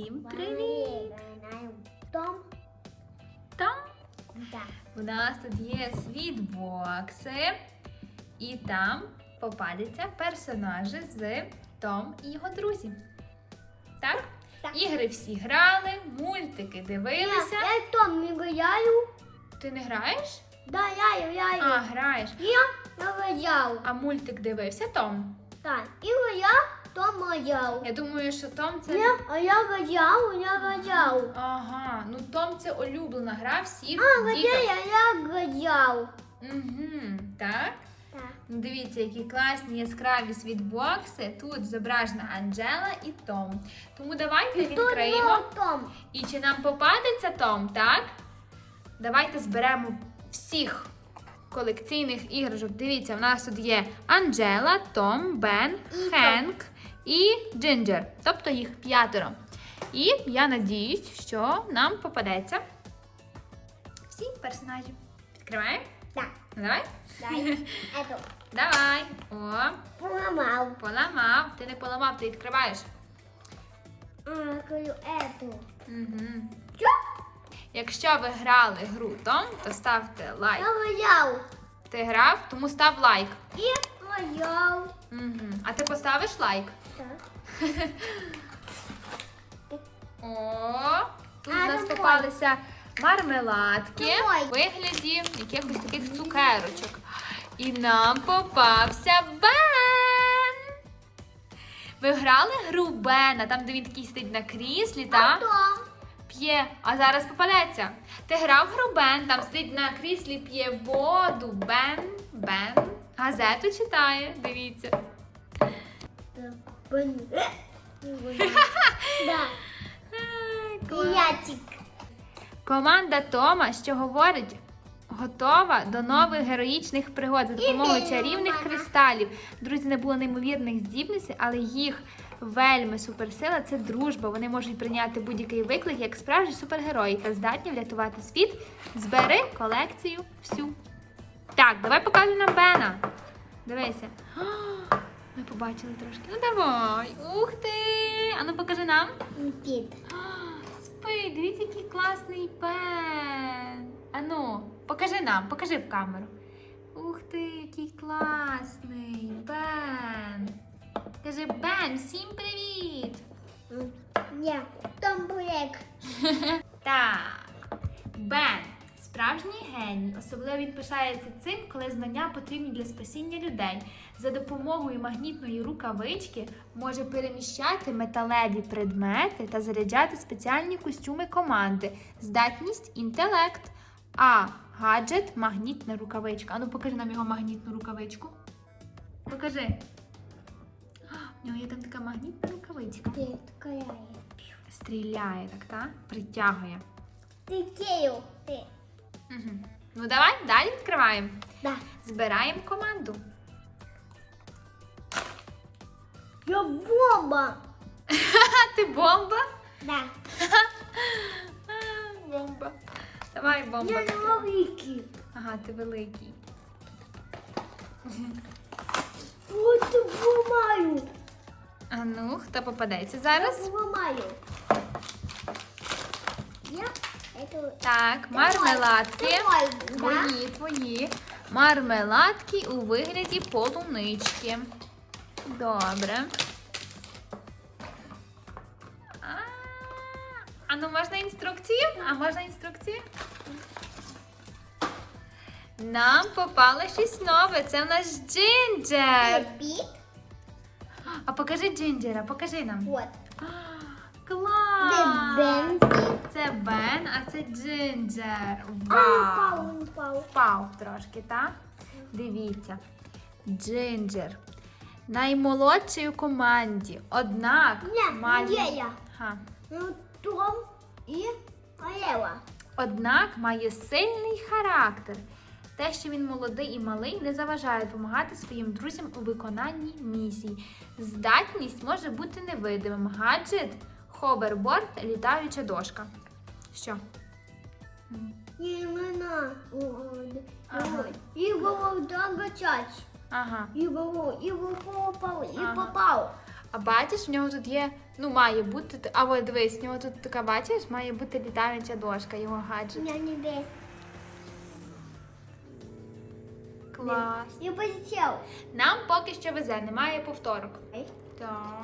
Всім привіт! Том. Там Да. у нас тут є світбокси, і там попадуться персонажі з Том і його друзі. Так? Так. Ігри всі грали, мультики дивилися. Я, я Том не гуляю. Ти не граєш? Да, я гуляю. А, граєш. Я не гуляю. А мультик дивився Том? Так. І гуляв, Том гуляв. Я думаю, що Том це. Я, а я гуляв, я гуляв. Ага, ну Том це улюблена гра всіх А, діток. я, я. Угу, так. Так. Ну, Дивіться, які класні яскраві світбокси. Тут зображена Анджела і Том. Тому давайте Тут відкриємо. Том. І чи нам попадеться Том, так? Давайте зберемо всіх колекційних іграшок. Дивіться, в нас тут є Анджела, Том, Бен, І Хенк і Джинджер. Тобто їх п'ятеро. І я надіюсь, що нам попадеться всі персонажі. Відкриваємо? Так. Давай. Дай. Давай. О, Поламав. поламав. Ти не поламав, ти відкриваєш. А, кажу, эту. Угу. Що? Якщо ви грали гру Том, то ставте лайк. Я гуляв. Ти грав, тому став лайк. І гуляв. Угу. А ти поставиш лайк? Так. О, тут у нас попалися мармеладки в вигляді якихось таких цукерочок. І нам попався Бен. Ви грали гру Бена, там, де він такий сидить на кріслі, та Том. п'є, а зараз попадеться. Ти грав гру Бен, там сидить на кріслі, п'є воду. Бен, Бен. Газету читає, дивіться. Бен. Да. І клас. Команда Тома, що говорить, готова до нових героїчних пригод за допомогою чарівних кристалів. Друзі, не було неймовірних здібностей, але їх вельми суперсила це дружба. Вони можуть прийняти будь-який виклик як справжні супергерої та здатні врятувати світ. Збери колекцію всю. Так, давай покажемо нам Бена. Дивися. Ми побачили трошки. Ну давай. Ух ти! Ану покажи нам. Під. Спи, дивіться, який класний пен. Ану, покажи нам, покажи в камеру. Ух ти, який класний Бен. Кажи Бен, всім привіт! Я. Том Блек. Так, Бен, справжній геній. Особливо він пишається цим, коли знання потрібні для спасіння людей. За допомогою магнітної рукавички може переміщати металеві предмети та заряджати спеціальні костюми команди. Здатність інтелект. А гаджет магнітна рукавичка. Ану, покажи нам його магнітну рукавичку. Покажи. У нього є там така магнітна рукавичка. Стріляє так, так? Притягує. Ти. Угу. Ну давай далі відкриваємо. Да. Збираємо команду. Я бомба. Ти бомба? Да. Бомба. Давай бомба. Я великий. Ага, ти великий. От ламаю. А ну, хто попадеться зараз? Я ламаю. Я Так, мармеладки. Твої, твої. Мармеладки у вигляді полунички. Добре. А, А ну можна інструкцію? А можна інструкцію? Нам попало щось нове. Це в нас джинджер. А покажи джинджера, покажи нам. Вот. Де Клас! Бензі. Це Бен, а це джинджер. Вау! упав. впав трошки, так? Дивіться. Джинджер. Наймолодший у команді. Однак Ні, має... є я. Ага. Ну, Том і Аєва. Однак має сильний характер. Те, що він молодий і малий, не заважає допомагати своїм друзям у виконанні місій. Здатність може бути невидимим. Гаджет, ховерборд, літаюча дошка. Що? М. І мене. Ага. І було догачать. Ага. І було, і попав, і Ага. попав. А бачиш, в нього тут є, ну має бути, а от дивись, в нього тут така, бачиш, має бути літаюча дошка, його гаджет. Я не десь. Клас. І полетів. Нам поки що везе, немає повторок. Так.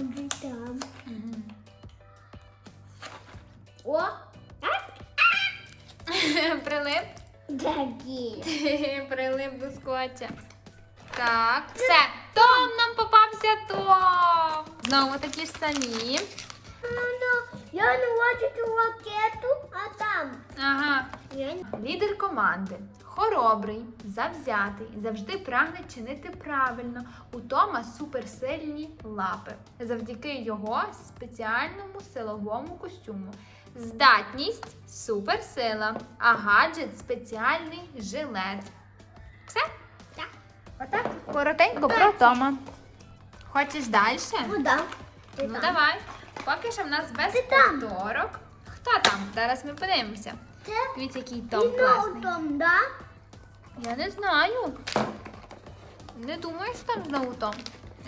Іди там. О, Прилип. такі. Прилип до скотча. Так, все. Том нам попався Том. Знову такі ж самі. Ну, я не бачу цю ракету, а там. Ага. Я. Лідер команди. Хоробрий, завзятий, завжди прагне чинити правильно. У Тома суперсильні лапи. Завдяки його спеціальному силовому костюму. Здатність суперсила, а гаджет спеціальний жилет. Все? Так. Отак. Коротенько про Тома. Хочеш далі? Ну, да. Ну давай. Поки що в нас без повторок. Хто там? Зараз ми подивимося. Це Дивіться, який і Том класний. ноутом, да? Я не знаю. Не думаю, що там знову Том.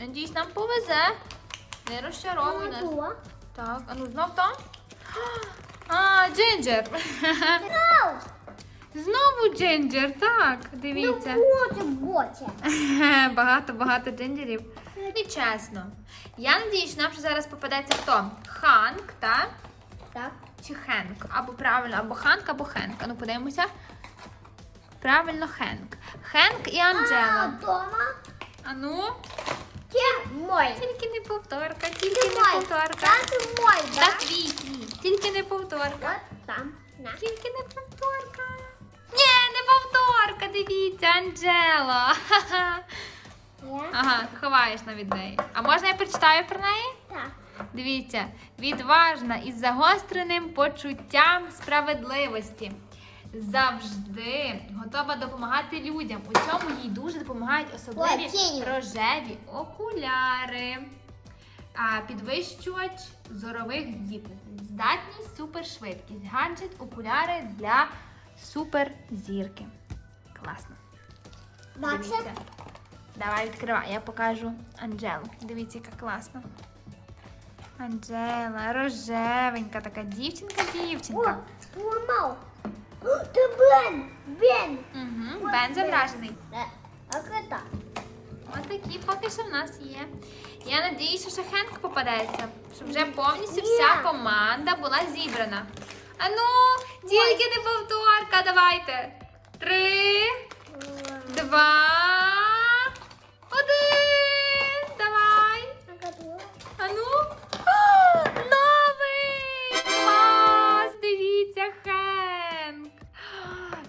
Надіюсь, нам повезе. Не розчаровуй нас. Ноутова. Так, а ну знов Том? А, Джинджер. Ау! Знову Джинджер, так. Дивіться. Ну, боте, боте. Багато-багато джинджерів. Нечесно. Я надіюсь, що нам ще зараз попадеться хто? Ханк, так? Так. Чи Хенк? Або правильно, або Ханк, або Хенк. Ну подивимося. Правильно, Хенк. Хенк і А, Анджела. А ну, Це мой. тільки не повторка, тільки не мой. повторка. Це мой, да? Та твій, твій. Тільки не повторка. От там. На. Тільки не повторка. Ні, не повторка, дивіться, Анджела. Ха-ха. Я? Ага, ховаєш на від неї. А можна я прочитаю про неї? Так. Дивіться, відважна із загостреним почуттям справедливості. Завжди готова допомагати людям. У цьому їй дуже допомагають особливі рожеві окуляри, а, підвищувач зорових здібностей, здатність, супершвидкість, гаджет, окуляри для суперзірки. Класно. Дивіться. Давай відкривай, я покажу Анджелу. Дивіться, яка класна. Анджела, рожевенька така дівчинка, О, поламав. Це Бен. Бен. Угу, Бен зображений. Е, А це Отакі поки що в нас є. Я надіюся, що Хенк попадеться, щоб вже повністю Ні. вся команда була зібрана. А ну, тільки не повторка, давайте. Три, два,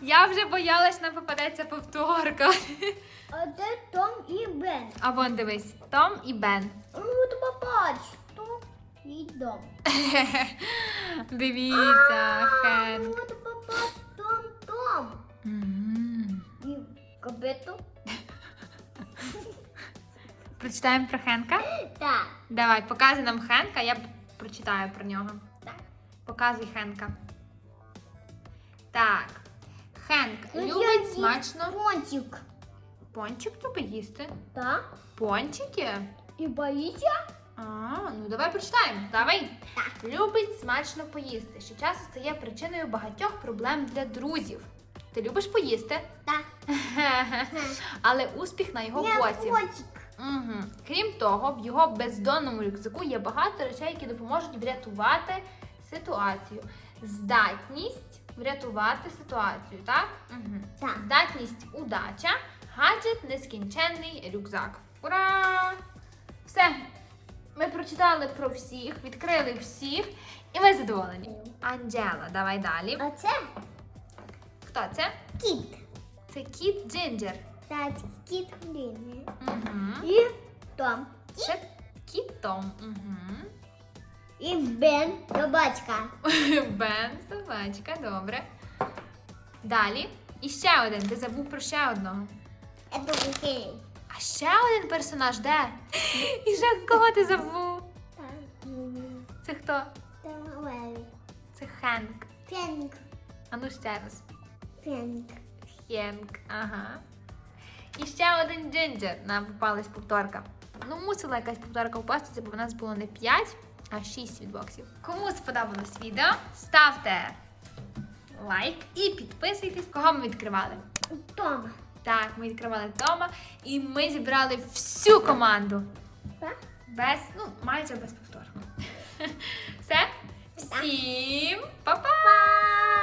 Я вже боялась, нам попадеться повторка. А де Том і Бен? А вон дивись, Том і Бен. Ну, ти побач. Том і Дом. Дивіться, Хенк. Ну, ти побач Том, Том. І кабету? Прочитаємо про Хенка? Так. Давай, показуй нам Хенка, я прочитаю про нього. Так. Показуй Хенка. Так. Хенк Ну, любить смачно. Пончик. Пончик любить їсти. Так. Пончики? І боїшся? А, ну давай прочитаємо. Давай. Любить смачно поїсти, що часто стає причиною багатьох проблем для друзів. Ти любиш поїсти? Так. Але успіх на його боці. Угу. Крім того, в його бездонному рюкзаку є багато речей, які допоможуть врятувати ситуацію. Здатність врятувати ситуацію, так? Угу. Так. Здатність удача, гаджет, нескінченний рюкзак. Ура! Все. Ми прочитали про всіх, відкрили всіх, і ми задоволені. Анджела, давай далі. А це Хто це? кіт. Це кіт Джинджер. Так, кіт Ліни. Угу. І Том. Це кіт Том. Угу. І Бен собачка. Бен, собачка, добре. Далі. І ще один. Ти забув про ще одного. Це. А ще один персонаж де? І ще кого ти забув? Це хто? Це Хенк. Пенк. А ну ще раз. Пенк. Єнк, ага. І ще один джинджер. Нам попалась повторка. Ну, мусила якась повторка впасти, бо в нас було не 5, а 6 відбоксів. Кому сподобалось відео, ставте лайк і підписуйтесь. Кого ми відкривали? Тома. Так, ми відкривали Тома і ми зібрали всю команду. Так? Без, ну, майже без повтору. Все? Всім па-па!